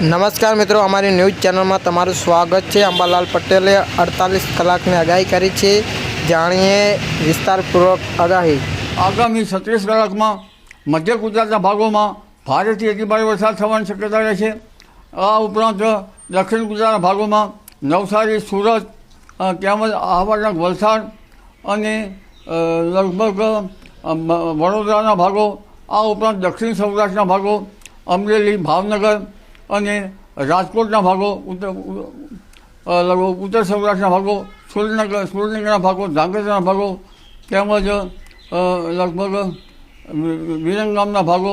નમસ્કાર મિત્રો, અમારી ન્યૂઝ ચેનલમાં તમારું સ્વાગત છે. અંબાલાલ પટેલે અડતાલીસ કલાકની આગાહી કરી છે. જાણીએ વિસ્તારપૂર્વક આગાહી. આગામી છત્રીસ કલાકમાં મધ્ય ગુજરાતના ભાગોમાં ભારેથી અતિભારે વરસાદ થવાની શક્યતા રહે છે. આ ઉપરાંત દક્ષિણ ગુજરાતના ભાગોમાં નવસારી, સુરત તેમજ આહવાના વલસાડ અને લગભગ વડોદરાના ભાગો, આ ઉપરાંત દક્ષિણ સૌરાષ્ટ્રના ભાગો, અમરેલી, ભાવનગર અને રાજકોટના ભાગો, ઉત્તર લગભગ ઉત્તર સૌરાષ્ટ્રના ભાગો, સુરેન્દ્રનગર, સુરેન્દ્રનગરના ભાગો, ધાંગધ્રાના ભાગો, તેમજ લગભગ વિરંગામના ભાગો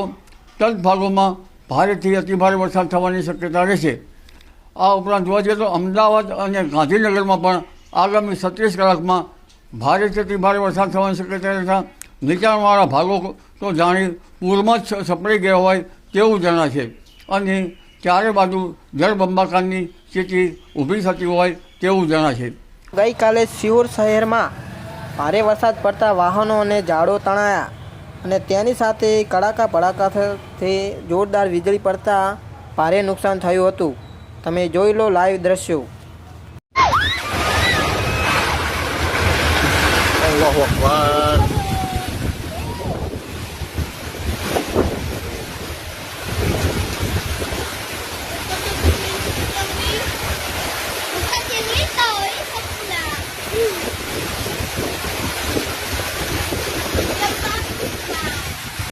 તદ ભાગોમાં ભારેથી અતિભારે વરસાદ થવાની શક્યતા રહેશે. આ ઉપરાંત જોવા જઈએ તો અમદાવાદ અને ગાંધીનગરમાં પણ આગામી છત્રીસ કલાકમાં ભારેથી અતિભારે વરસાદ થવાની શક્યતા રહેતા નીચાણવાળા ભાગો તો જાણી પૂરમાં જ સપડાઈ ગયા હોય તેવું જણાશે. અને ચારે બાજુ જળબંબાકારની સ્થિતિ ઊભી થતી હોય તેવું જણાશે. ગઈકાલે સિયોર શહેરમાં ભારે વરસાદ પડતા વાહનો અને ઝાડો તણાયા અને તેની સાથે કડાકા ભડાકાથી જોરદાર વીજળી પડતા ભારે નુકસાન થયું હતું. તમે જોઈ લો લાઈવ દ્રશ્યો. અલ્લાહુ અકબર.